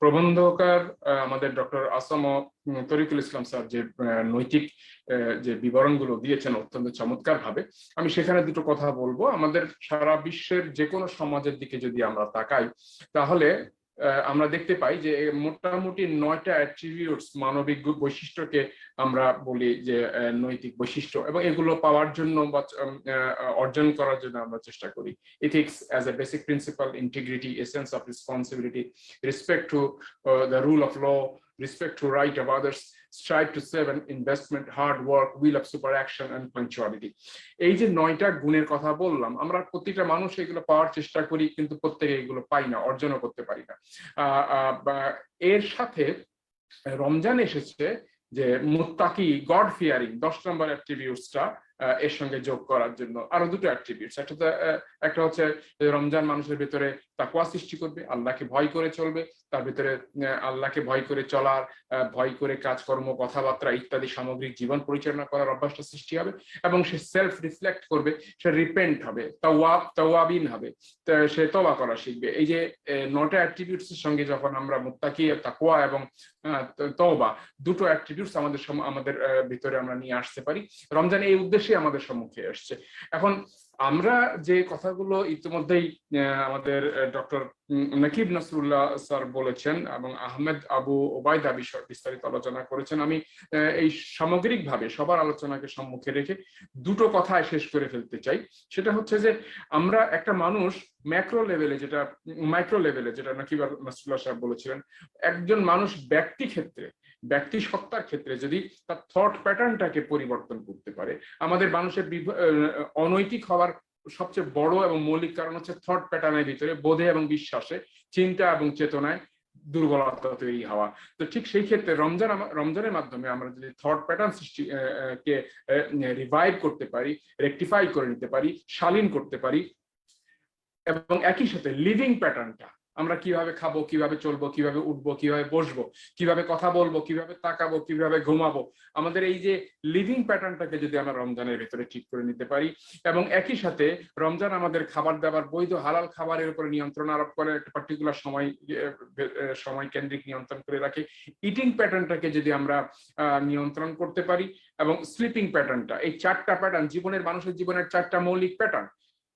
প্রবন্ধকার আমাদের doctor Asam Tarikul Islam sir যে নৈতিক যে বিবরণগুলো দিয়েছেন অত্যন্ত চমৎকার ভাবে আমি সেখানে দুটো কথা বলব। আমাদের সারা বিশ্বের যে কোনো সমাজের দিকে যদি আমরা তাকাই, তাহলে আমরা দেখতে পাই যে মোটামুটি নয়টা অ্যাট্রিবিউটস মানবিক বৈশিষ্ট্যকে আমরা বলি যে নৈতিক বৈশিষ্ট্য এবং এগুলো পাওয়ার জন্য বা অর্জন করার জন্য আমরা চেষ্টা করি। Ethics as a basic principle integrity essence of responsibility respect to the rule of law respect to right of others, strive to save an investment, hard work, will of super action and punctuality. এই যে নয়টা গুণের কথা বললাম আমরা প্রতিটা মানুষ এগুলো পাওয়ার চেষ্টা করি কিন্তু প্রত্যেকে এগুলো পাই না অর্জনও করতে পারি না এর সাথে রমজান এসেছে যে মুত্তাকি গড ফিয়ারিং দশ নম্বর অ্যাট্রিবিউটসটা এর সঙ্গে যোগ করার জন্য। আরও দুটো অ্যাট্রিবিউটস একটা তো একটা হচ্ছে রমজান মানুষের ভিতরে তাকুয়া সৃষ্টি করবে, আল্লাহকে ভয় করে চলবে, তার ভিতরে আল্লাহকে ভয় করে চলার ভয় করে কাজকর্ম, কথাবার্তা ইত্যাদি সামগ্রিক জীবন পরিচালনা করার অভ্যাসটা সৃষ্টি হবে এবং সে সেলফ রিফ্লেক্ট করবে, সে রিপেন্ট হবে তাওয়াব তাওয়াবিন হবে সে তবা করা শিখবে। এই যে নটা অ্যাট্রিবিউটস এর সঙ্গে যখন আমরা মুত্তাকি তাকুয়া এবং তওবা, দুটো অ্যাট্রিবিউটস আমাদের আমাদের ভিতরে আমরা নিয়ে আসতে পারি। রমজান এই উদ্দেশ্যে আমাদের সম্মুখে আসছে এখন আমরা যে কথাগুলো ইতিমধ্যেই আমাদের ডক্টর নকিব নাসরুল্লাহ স্যার বলেছেন এবং আহমেদ আবু ওবায়দা বিষয় বিস্তারিত আলোচনা করেছেন, আমি এই সামগ্রিকভাবে সবার আলোচনাকে সম্মুখে রেখে দুটো কথায় শেষ করে ফেলতে চাই। সেটা হচ্ছে যে, আমরা একটা মানুষ ম্যাক্রো লেভেলে যেটা, মাইক্রো লেভেলে যেটা নকিব নাসরুল্লাহ সাহেব বলেছিলেন, একজন মানুষ ব্যক্তি ক্ষেত্রে ব্যক্তি সত্তার ক্ষেত্রে যদি তার থট প্যাটার্নটাকে পরিবর্তন করতে পারে, আমাদের মানুষের অনৈতিক হওয়ার সবচেয়ে বড় এবং মৌলিক কারণ হচ্ছে থট প্যাটার্নের ভিতরে বোধে এবং বিশ্বাসে, চিন্তা এবং চেতনায় দুর্বলতা তৈরি হওয়া। তো ঠিক সেই ক্ষেত্রে রমজান রমজানের মাধ্যমে আমরা যদি থট প্যাটার্ন সৃষ্টি কে রিভাইভ করতে পারি রেকটিফাই করে নিতে পারি, শালীন করতে পারি, এবং একই সাথে লিভিং প্যাটার্নটা আমরা কীভাবে খাব, কীভাবে চলবো, কীভাবে উঠবো, কীভাবে বসবো, কীভাবে কথা বলব, কীভাবে তাকাবো, কীভাবে ঘুমাবো, আমাদের এই যে লিভিং প্যাটার্নটাকে যদি আমরা রমজানের ভেতরে ঠিক করে নিতে পারি এবং একই সাথে রমজান আমাদের খাবার দাবার, বৈধ হালাল খাবারের উপরে নিয়ন্ত্রণ আরোপ করে, একটা পার্টিকুলার সময় সময় কেন্দ্রিক নিয়ন্ত্রণ করে রাখে ইটিং প্যাটার্নটাকে যদি আমরা নিয়ন্ত্রণ করতে পারি এবং স্লিপিং প্যাটার্নটা এই চারটা প্যাটার্ন জীবনের, মানুষের জীবনের চারটা মৌলিক প্যাটার্ন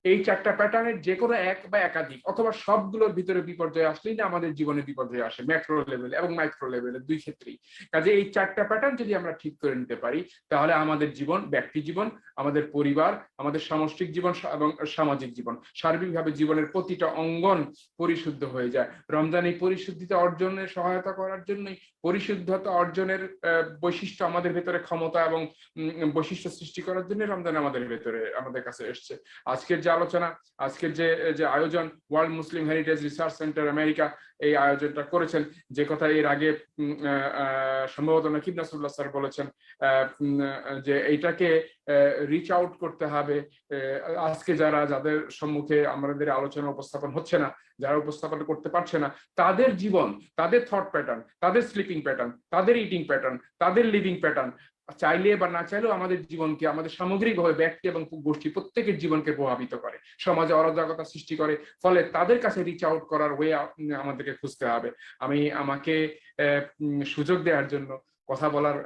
এই চারটা প্যাটার্নের যে কোনো এক বা একাধিক, অথবা সবগুলোর ভিতরে বিপর্যয় আসলেই না আমাদের জীবনে বিপর্যয় আসে ম্যাক্রো লেভেল এবং মাইক্রো লেভেলের দুই ক্ষেত্রেই। কাজে এই চারটা প্যাটার্ন যদি আমরা ঠিক করে নিতে পারি, তাহলে আমাদের জীবন, ব্যক্তি জীবন, আমাদের পরিবার, আমাদের সামষ্টিক জীবন এবং সামাজিক জীবন, সার্বিকভাবে জীবনের প্রতিটা অঙ্গন পরিশুদ্ধ হয়ে যায়। রমজান এই পরিশুদ্ধিতা অর্জনের সহায়তা করার জন্যই পরিশুদ্ধতা অর্জনের বৈশিষ্ট্য আমাদের ভেতরে ক্ষমতা এবং বৈশিষ্ট্য সৃষ্টি করার জন্য রমজান আমাদের ভেতরে, আমাদের কাছে এসছে। আজকের যে আলোচনা, আজকের যে যে আয়োজন world Muslim heritage research center America এই আয়োজনটা করেছেন। যে কথা এর আগে সম্ভবত নকিব নাসুল্লাহ স্যার বলেছেন যে এইটাকে রিচ আউট করতে হবে আজকে যারা, যাদের সম্মুখে আমাদের আলোচনা উপস্থাপন হচ্ছে না, যারা উপস্থাপন করতে পারছে না, তাদের জীবন, তাদের থট প্যাটার্ন তাদের স্লিপিং প্যাটার্ন তাদের ইটিং প্যাটার্ন তাদের লিভিং প্যাটার্ন চাইলে বা না চাইলেও আমাদের জীবনকে, আমাদের সামগ্রিকভাবে ব্যক্তি এবং গোষ্ঠী প্রত্যেকের জীবনকে প্রভাবিত করে। সমাজে অরাজকতা সৃষ্টি করে, ফলে তাদের কাছে রিচ আউট করার ওয়ে আমাদেরকে খুঁজতে হবে। আমি আমাকে সুযোগ দেওয়ার জন্য কথা বলার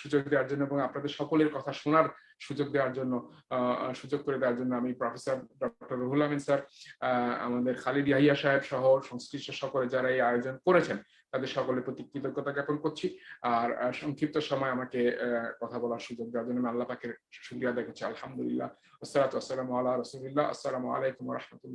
সুযোগ দেওয়ার জন্য এবং আপনাদের সকলের কথা শোনার সুযোগ দেওয়ার জন্য সুযোগ করে দেওয়ার জন্য আমি professor doctor Ruhul Amin sir আমাদের খালিদ ইয়াহিয়া সাহেব সহ সংশ্লিষ্ট সকলে যারা এই আয়োজন করেছেন, তাদের সকলের প্রতি কৃতজ্ঞতা জ্ঞাপন করছি। আর সংক্ষিপ্ত সময় আমাকে কথা বলার সুযোগ দেওয়ার জন্য আমি আল্লাহ পাকের সুবিধা দেখেছি আলহামদুলিল্লাহ। আসসালামু আলা রসুলিল্লাহ। আসসালামু আলাইকুম রহমতুল্লাহ।